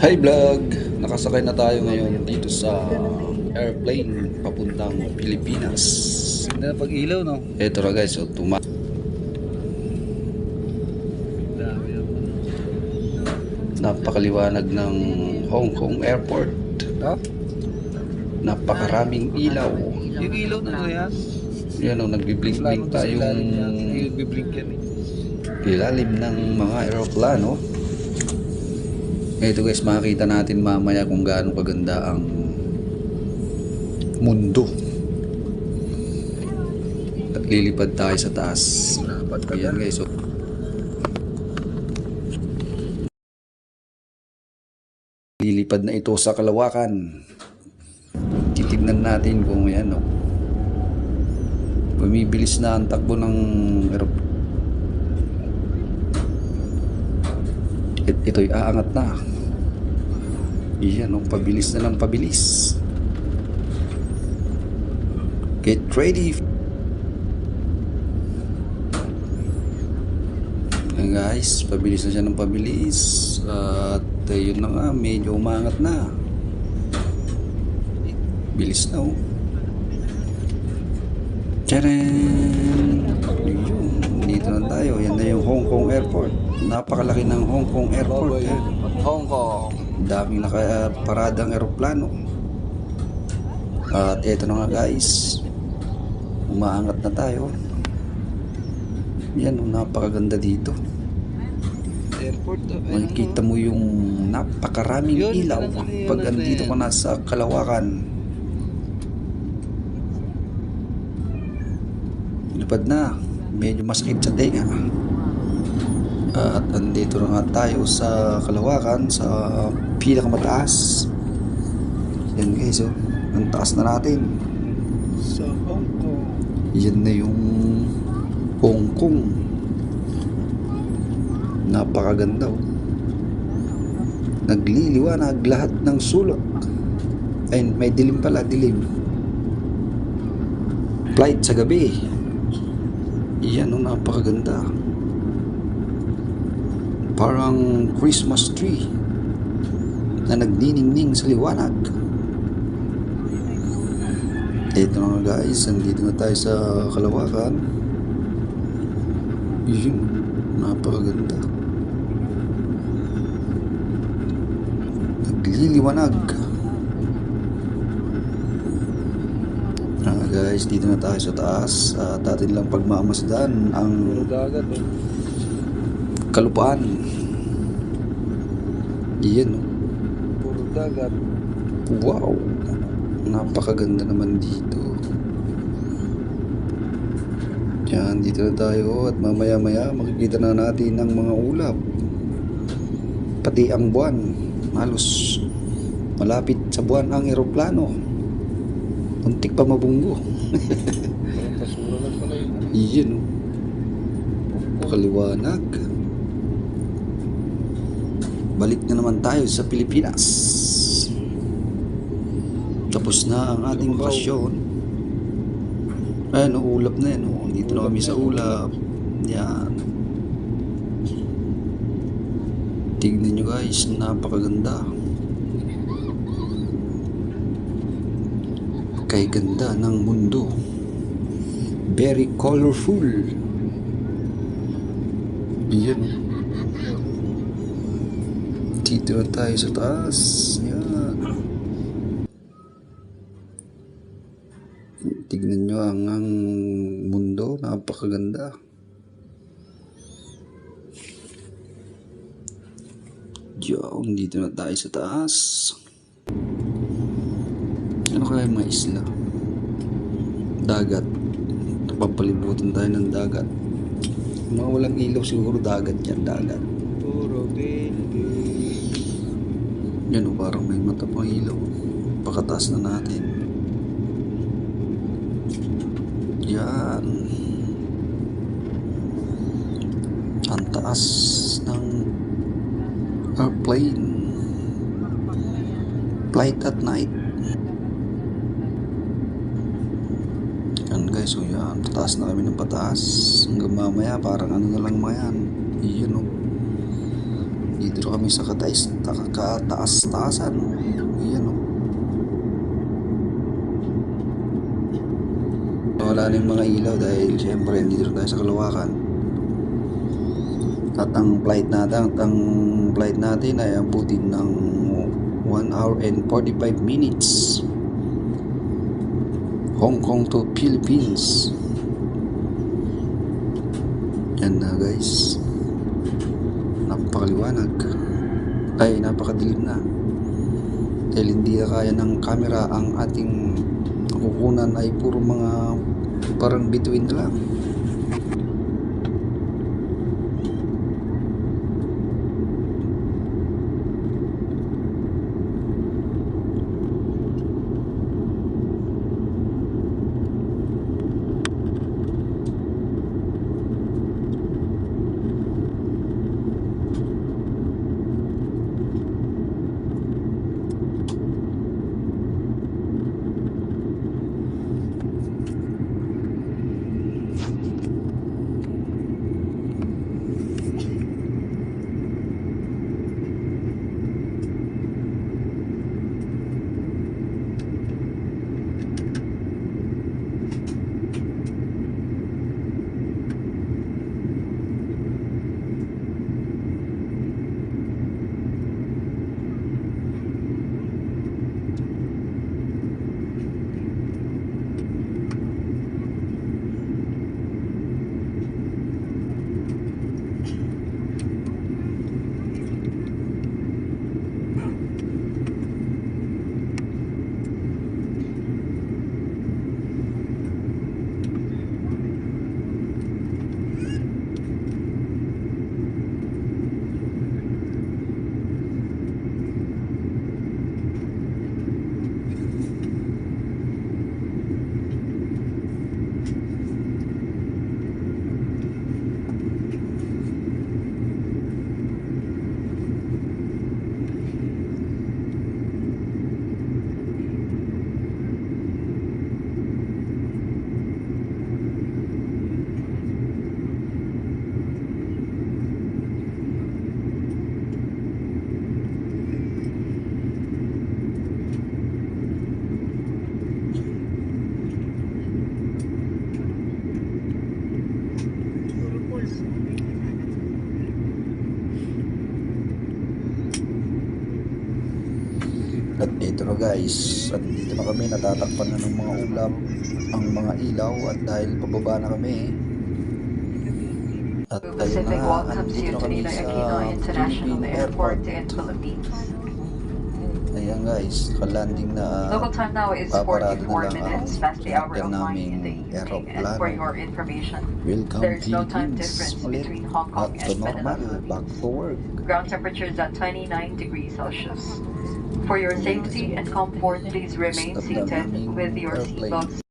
Hi vlog! Nakasakay na tayo ngayon dito sa airplane papuntang Pilipinas. Ganda na pag-ilaw, no? Ito na guys, so tuma naman. napakaliwanag ng Hong Kong Airport. Ha? Napakaraming ilaw. Yung ilaw na yan? Yan o, nagbiblink-blink tayong Yung biblink yan eh. ilalim ng mga aeroplano. Ito guys, makikita natin mamaya kung gaano kaganda ang mundo. Lilipad tayo sa taas. Ayan guys, so, lilipad na ito sa kalawakan. Titignan natin kung yan o. Bumibilis na ang takbo ng aeroplano. It, ito'y aangat na. Iyan, oh, pabilis na lang pabilis. Get ready. Ayan guys, pabilis na siya ng pabilis. At yun na nga, medyo umangat na. Bilis na oh. Tcharan! Yun, dito na tayo. Yan na yung Hong Kong Airport. Napakalaki ng Hong Kong Airport. eh. Hong Kong. Daming nakaparadang eroplano. At eto na nga guys. Umaangat na tayo. Yan, oh, napakaganda dito. Airport. oh, ayun, Makikita mo yung napakaraming Yun, ilaw pag yun, andito yun. ka na sa Kalawakan. Lipad na. Medyo masakit sa tenga. At andito na nga tayo sa Kalawakan sa pinakamataas. Yan guys oh. Ang taas na natin. Sa Hong Kong. Yan na yung Hong Kong. Napakaganda oh. Nagliliwanag lahat ng sulok. Ay, may dilim pala, dilim. Flight sa gabi. Yan oh, napakaganda. Parang Christmas tree na nagniningning sa liwanag. Ito nga guys, andito na tayo sa Kalawakan. Yun, napakaganda. Nagliliwanag. Ah, guys, dito na tayo sa taas. At atin lang pagmamasdan ang oh. Kalupaan. Iyan, oh. Puro dagat. Wow! Napakaganda naman dito. Yan, dito na tayo at mamaya-maya makikita na natin ang mga ulap. Pati ang buwan. Halos malapit sa buwan ang eroplano. Muntik pa mabunggo. Iyan, oh. Pakaliwanag. Balik na naman tayo sa Pilipinas. Tapos na ang ating bakasyon. Ayan, oh, ulap na yan. Oh. Dito na kami sa ulap. Yan. Tignan nyo guys, napakaganda. Kay ganda ng mundo. Very colorful. Yan. Dito na tayo sa taas. Yan. Tignan nyo ang, ang mundo. Napakaganda. Diyan, dito na tayo sa taas. Ano kaya yung mga isla? Dagat. Papalibutan tayo ng dagat. Mga walang ilaw siguro dagat yan, dagat. Yan o, parang may mata pang ilaw. Pakataas na natin. Yan. Ang taas ng airplane. Flight at night. Yan guys, so yan. Pataas na kami ng pataas. Hanggang mamaya, parang ano na lang mga yan. Iyan o. Dito kami sa katais, kataas-taasan. Ayan o. Wala na yung mga ilaw dahil syempre dito tayo sa Kalawakan. At ang flight natin, at ang flight natin ay abutin ng 1 hour and 45 minutes. Hong Kong to Philippines. Yan na guys. Napakaliwanag. Ay, napakadilim na. Dahil hindi na kaya ng camera ang ating kukunan ay puro mga parang bituin na lang. Guys, at dito na kami natatakpan na ng mga ulap ang mga ilaw at dahil pababa na kami. At ayun na nga, andito na kami sa Philippine Airport. Ayan guys, kalanding na 44 na lang ang past the hour sasakyan of 9 in the naming evening. And aeroplano. Welcome Philippines ulit back to normal, back to work. Ground temperature is at 29 degrees Celsius. For your safety and comfort, please remain seated with your seatbelts